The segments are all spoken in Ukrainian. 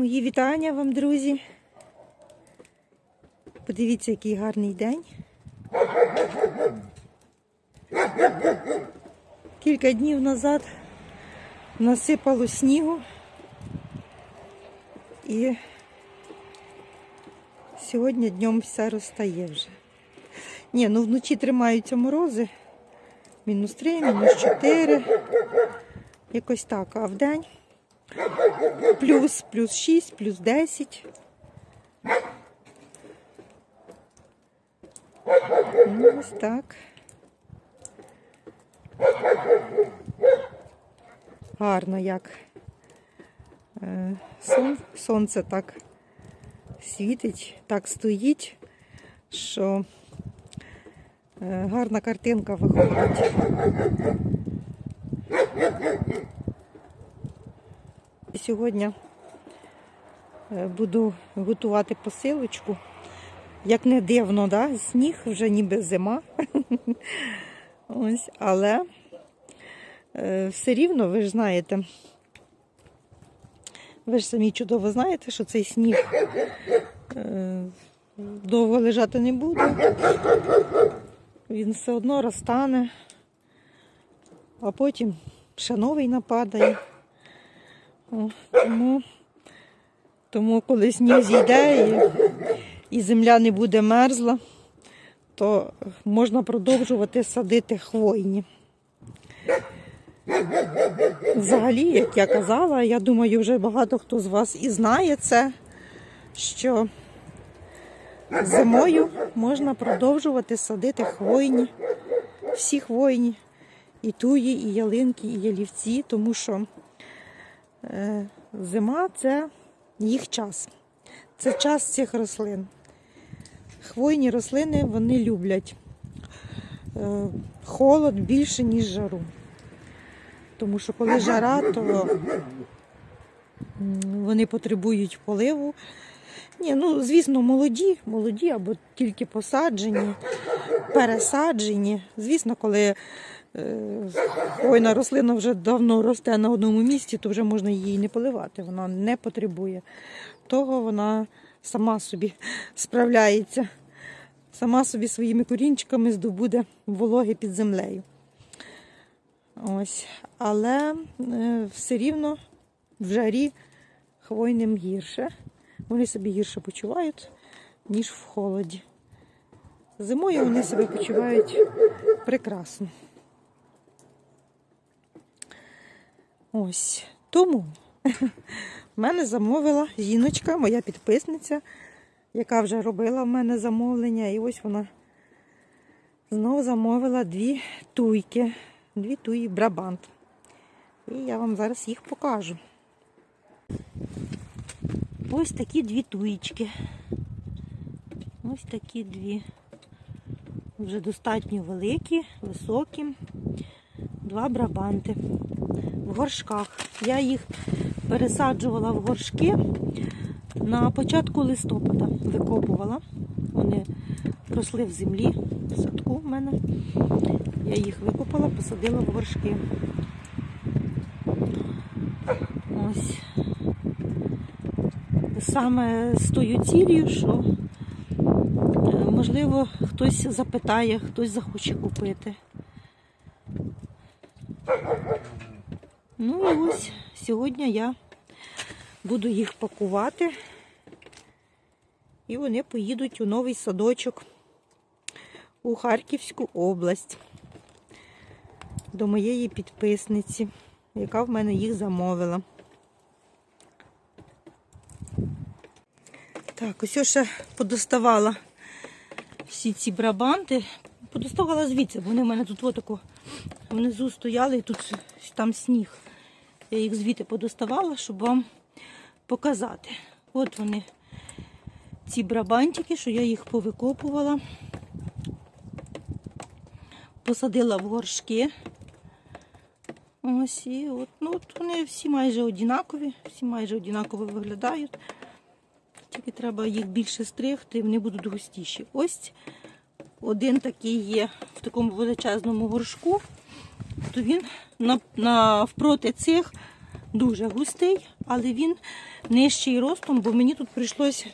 Мої вітання вам, друзі. Подивіться, який гарний день. Кілька днів назад насипало снігу. І сьогодні днем все розтає вже. Ні, ну вночі тримаються морози. Мінус 3, мінус 4. Якось так. А вдень плюс, плюс 6, плюс 10. Ну, ось так. Гарно як. Е, сон- Сонце так світить, так стоїть, що е, гарна картинка виходить. Сьогодні е, буду готувати посилочку. Як не дивно, да? сніг вже ніби зима. Ось, але е, все рівно, ви ж знаєте, ви ж самі чудово знаєте, що цей сніг е, довго лежати не буде. Він все одно розтане, а потім ще новий нападає. Тому, тому коли сніг зійде і, земля не буде мерзла, то можна продовжувати садити хвойні. Взагалі, як я казала, я думаю, вже багато хто з вас і знає це, що зимою можна продовжувати садити хвойні, всі хвойні, і туї, і ялинки, і ялівці, тому що Зима це їх час. Це час цих рослин. Хвойні рослини вони люблять е, холод більше, ніж жару. Тому що коли жара, то вони потребують поливу. Ні, ну, звісно, молоді, молоді або тільки посаджені, пересаджені. Звісно, коли е, хвойна рослина вже давно росте на одному місці, то вже можна її не поливати. Вона не потребує того, вона сама собі справляється, сама собі своїми корінчиками здобуде вологи під землею. Ось. Але е, все рівно в жарі хвойним гірше. Вони собі гірше почувають, ніж в холоді. Зимою вони себе почувають прекрасно. Ось. Тому в мене замовила жіночка, моя підписниця, яка вже робила в мене замовлення. І ось вона знову замовила дві туйки, дві туї брабант. І я вам зараз їх покажу. Ось такі дві туїчки. Ось такі дві. Вже достатньо великі, високі. Два брабанти в горшках. Я їх пересаджувала в горшки на початку листопада. Викопувала. Вони росли в землі, в садку в мене. Я їх викопала, посадила в горшки. Ось саме з тою цілею, що е, можливо хтось запитає, хтось захоче купити. Ну і ось сьогодні я буду їх пакувати, і вони поїдуть у новий садочок у Харківську область до моєї підписниці, яка в мене їх замовила. Так, ось ще подоставала всі ці брабанти. Подоставала звідси, бо вони в мене тут отако внизу стояли і тут там сніг. Я їх звідти подоставала, щоб вам показати. От вони, ці брабантики, що я їх повикопувала, посадила в горшки. Ось і от, ну, от вони всі майже однакові, всі майже однаково виглядають. Тільки треба їх більше стригти, вони будуть густіші. Ось один такий є в такому величезному горшку, то він навпроти цих дуже густий, але він нижчий ростом, бо мені тут прийшлося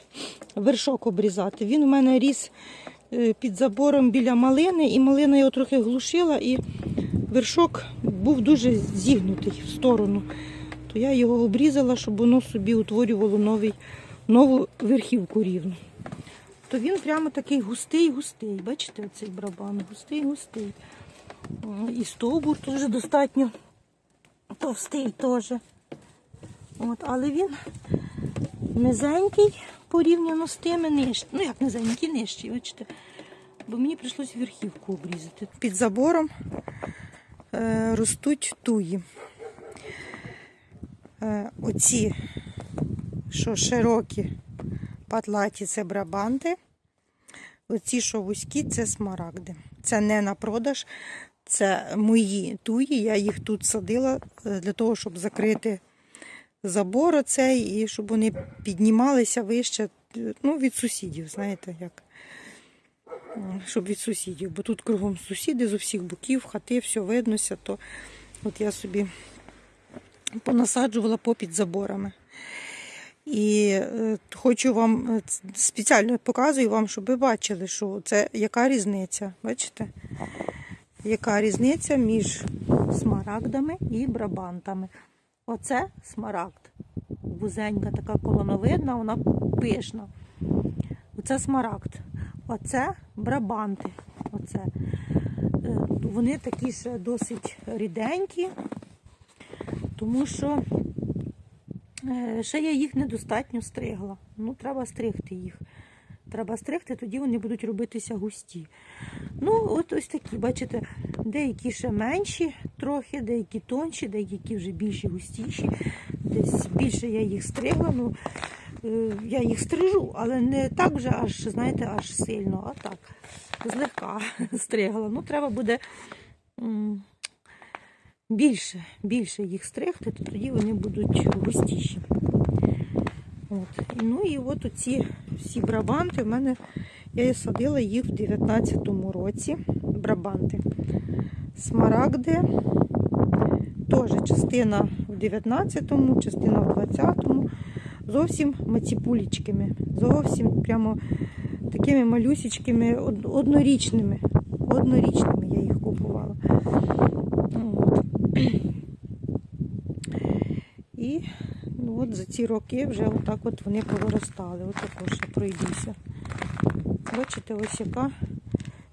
вершок обрізати. Він у мене ріс е, під забором біля малини, і малина його трохи глушила, і вершок був дуже зігнутий в сторону. То я його обрізала, щоб воно собі утворювало новий, нову верхівку рівну. То він прямо такий густий-густий. Бачите, оцей барабан густий-густий. І стовбур теж достатньо товстий теж. От, але він низенький порівняно з тими нижчий. Ну як низенький, нижчий, бачите. Бо мені прийшлося верхівку обрізати. Під забором е, ростуть туї. Е, оці, що широкі патлаті, це брабанти. Оці, що вузькі, це смарагди. Це не на продаж, це мої туї. Я їх тут садила е, для того, щоб закрити забор оцей і щоб вони піднімалися вище е, ну, від сусідів, знаєте, як. Щоб від сусідів, бо тут кругом сусіди з усіх боків, хати, все виднося, то от я собі понасаджувала попід заборами. І е, хочу вам е, спеціально показую вам, щоб ви бачили, що це яка різниця. Бачите? Яка різниця між смарагдами і брабантами. Оце смарагд. Вузенька, така колоновидна, вона пишна. Оце смарагд. Оце брабанти. Оце. Е, Вони такі ще досить ріденькі, тому що Ще я їх недостатньо стригла. Ну, треба стригти їх. Треба стригти, тоді вони будуть робитися густі. Ну, от ось такі, бачите, деякі ще менші трохи, деякі тонші, деякі вже більші, густіші. Десь більше я їх стригла. Ну, е, я їх стрижу, але не так вже аж, знаєте, аж сильно, а так, злегка стригла. Ну, треба буде. Більше, більше їх стригти, то тоді вони будуть густіші. От. Ну і от оці всі брабанти в мене, я садила їх в 19-му році. Брабанти. Смарагди. Теж частина в 19-му, частина в 20-му. Зовсім маціпулічками. Зовсім прямо такими малюсічкими, однорічними. Однорічними я їх купувала. От. І ну, от за ці роки вже отак от вони повиростали. От також я пройдуся. Бачите, ось яка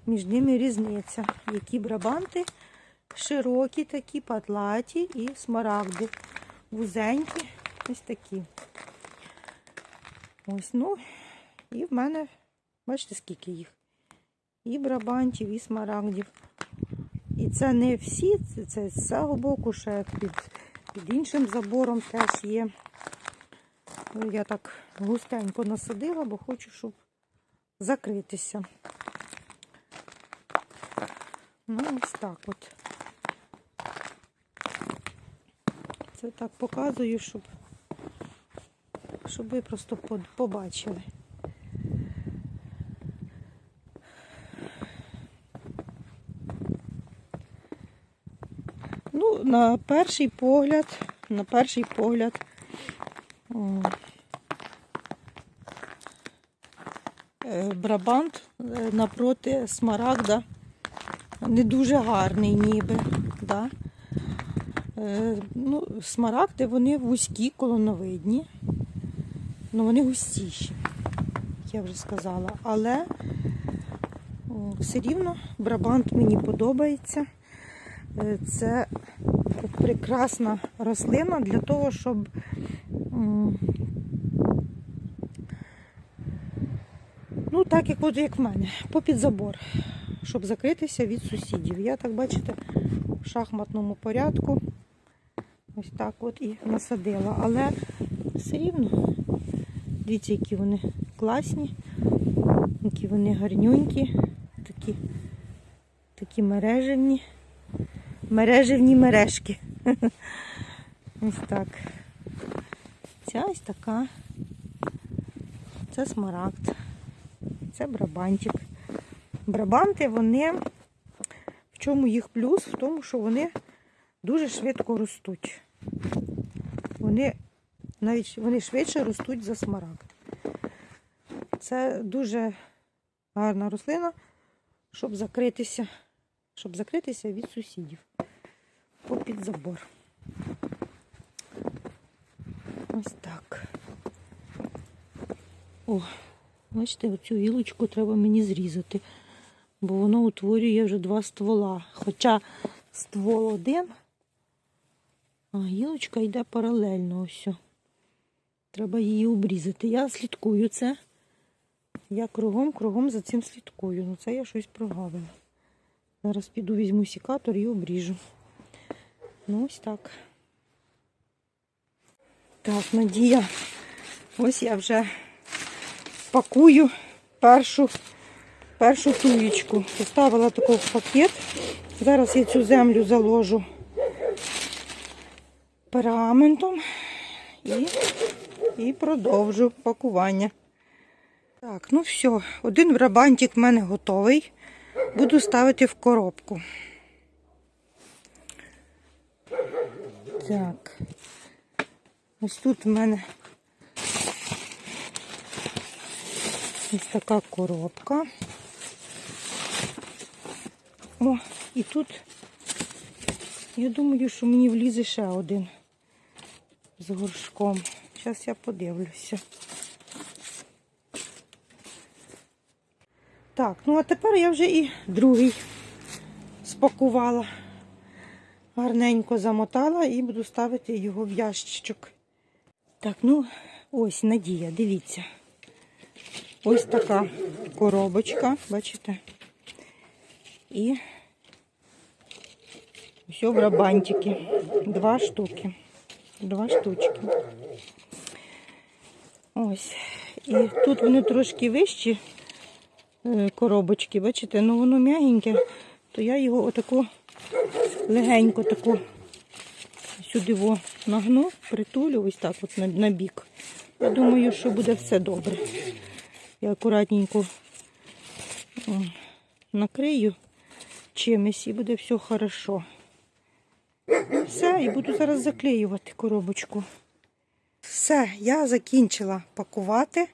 між ними різниця. Які брабанти широкі такі, патлаті і смарагди. Вузенькі, ось такі. Ось, ну, і в мене, бачите, скільки їх. І брабантів, і смарагдів. І це не всі, це, це з цього боку, ще під, під іншим забором теж є. Ну, Я так густенько насадила, бо хочу, щоб закритися. Ну, ось так от. Це так показую, щоб, щоб ви просто побачили. Ну, на перший погляд, на перший погляд. е, Брабант е, напроти смарагда не дуже гарний ніби. Да? Е, Ну, смарагди вони вузькі, колоновидні, але вони густіші, як я вже сказала. Але все рівно брабант мені подобається. Це прекрасна рослина для того, щоб ну, так як от як в мене, попід забор, щоб закритися від сусідів. Я так бачите, в шахматному порядку. Ось так от і насадила. Але все рівно, дивіться, які вони класні, які вони гарнюнькі, такі, такі мережевні мережевні мережки. Ось так. Ця ось така. Це смарагд. Це брабантик. Брабанти, вони, в чому їх плюс? В тому, що вони дуже швидко ростуть. вони навіть вони швидше ростуть за смарагд. Це дуже гарна рослина, щоб закритися, щоб закритися від сусідів попід забор. Ось так. О, бачите, оцю гілочку треба мені зрізати, бо воно утворює вже два ствола. Хоча ствол один, а гілочка йде паралельно ось. Треба її обрізати. Я слідкую це. Я кругом, кругом за цим слідкую. Ну це я щось прогавила. Зараз піду візьму сікатор і обріжу. Ну, ось так. Так, Надія, ось я вже пакую першу, першу туєчку. Поставила таку в пакет. Зараз я цю землю заложу пергаментом і, і продовжу пакування. Так, ну все, один брабантик в мене готовий. Буду ставити в коробку. Так. Ось тут в мене ось така коробка. О, і тут, я думаю, що мені влізе ще один з горшком. Зараз я подивлюся. Так, ну а тепер я вже і другий спакувала. Гарненько замотала і буду ставити його в ящичок. Так, ну ось Надія, дивіться. Ось така коробочка, бачите? І все в. Два штуки. Два штучки. Ось. І тут вони трошки вищі коробочки, бачите, ну воно м'ягеньке, то я його отако легенько таку сюди нагну, притулю, ось так от на, на бік. Я думаю, що буде все добре. Я акуратненько накрию чимось і буде все хорошо. Все, і буду зараз заклеювати коробочку. Все, я закінчила пакувати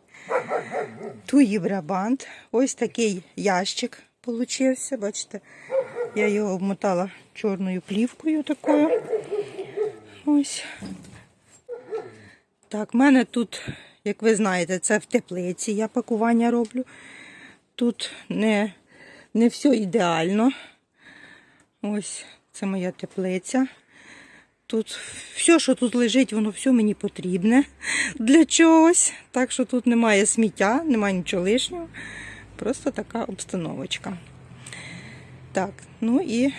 туї брабант. Ось такий ящик получився. Бачите, я його обмотала чорною плівкою такою. Ось. Так, в мене тут, як ви знаєте, це в теплиці. Я пакування роблю. Тут не, не все ідеально. Ось це моя теплиця. Тут все, що тут лежить, воно все мені потрібне для чогось. Так що тут немає сміття, немає нічого лишнього. Просто така обстановочка. Так, ну і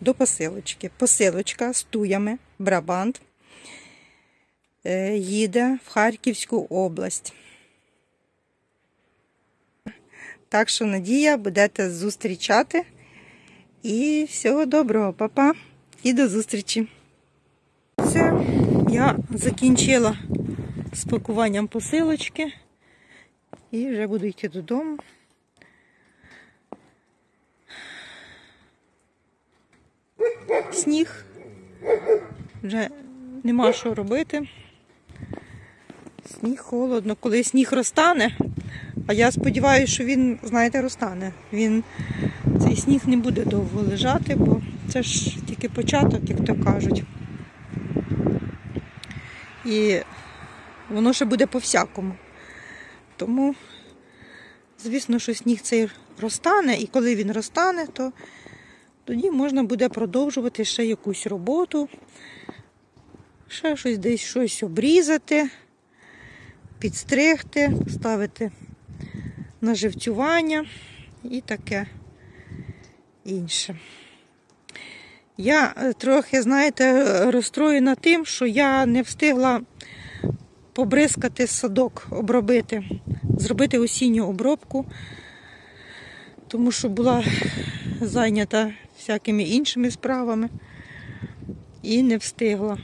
до посилочки. Посилочка з туями, Брабант. Е, Їде в Харківську область. Так що, Надія, будете зустрічати. І всього доброго, папа. І до зустрічі. Все, я закінчила з пакуванням посилочки. І вже буду йти додому. Сніг. Вже нема що робити. Сніг холодно. Коли сніг розтане, а я сподіваюся, що він, знаєте, розтане. Він цей сніг не буде довго лежати, бо це ж тільки початок, як то кажуть. І воно ще буде по-всякому. Тому, звісно, що сніг цей розтане, і коли він розтане, то тоді можна буде продовжувати ще якусь роботу, ще щось десь щось обрізати, підстригти, ставити на живцювання і таке інше. Я е, трохи, знаєте, розстроєна тим, що я не встигла побризкати садок, обробити, зробити осінню обробку, тому що була зайнята всякими іншими справами і не встигла.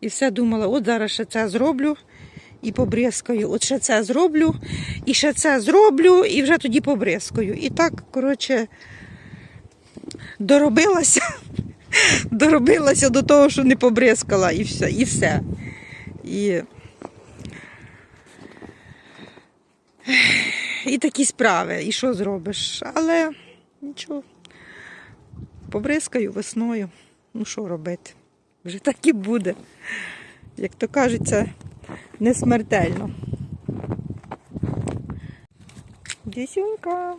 І все думала, от зараз ще це зроблю і побризкаю. От ще це зроблю, і ще це зроблю, і вже тоді побризкаю. І так, коротше, доробилася доробилася до того, що не побризкала, і все. І все. І... і такі справи. І що зробиш? Але нічого. Побризкаю весною. Ну що робити? Вже так і буде. Як то кажуть, це не смертельно. Дісюнька.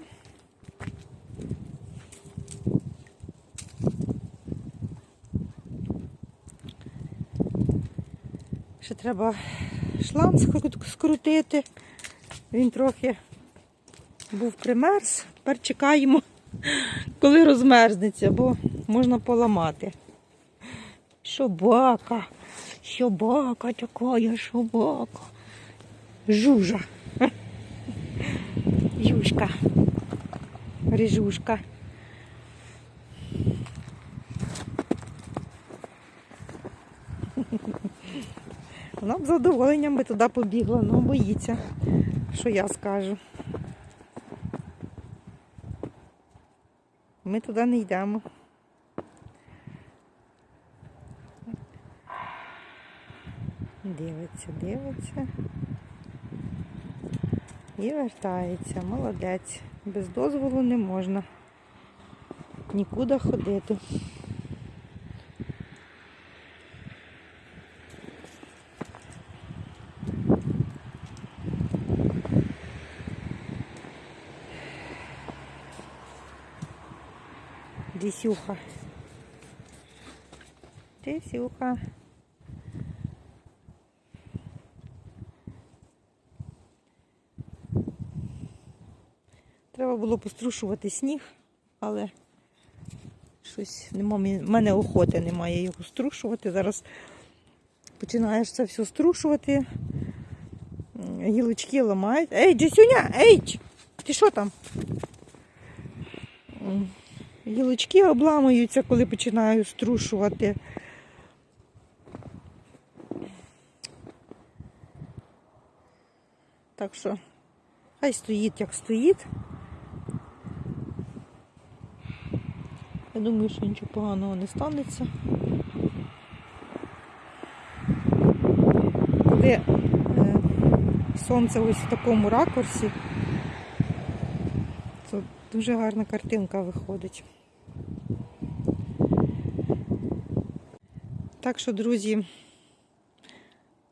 Ще треба скру- скрутити. Він трохи був примерз. Тепер чекаємо, коли розмерзнеться, бо можна поламати. Собака, собака така, собака. Жужа. Юшка. Рижушка. Вона б з задоволенням би туди побігла, але боїться, що я скажу. Ми туди не йдемо. Дивиться, дивиться. І вертається. Молодець. Без дозволу не можна нікуди ходити. Дісюха. Дісюха. Треба було пострушувати сніг, але щось нема, в мене охоти немає його струшувати. Зараз починаєш це все струшувати. Гілочки ламають. Ей, Джесюня, ей! Ти що там? Гілочки обламуються, коли починаю струшувати. Так що хай стоїть, як стоїть. Я думаю, що нічого поганого не станеться. Коли е, сонце ось в такому ракурсі, то дуже гарна картинка виходить. Так що, друзі,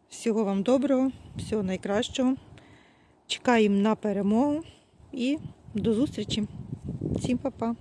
всього вам доброго, всього найкращого. Чекаємо на перемогу і до зустрічі. Всім па-па.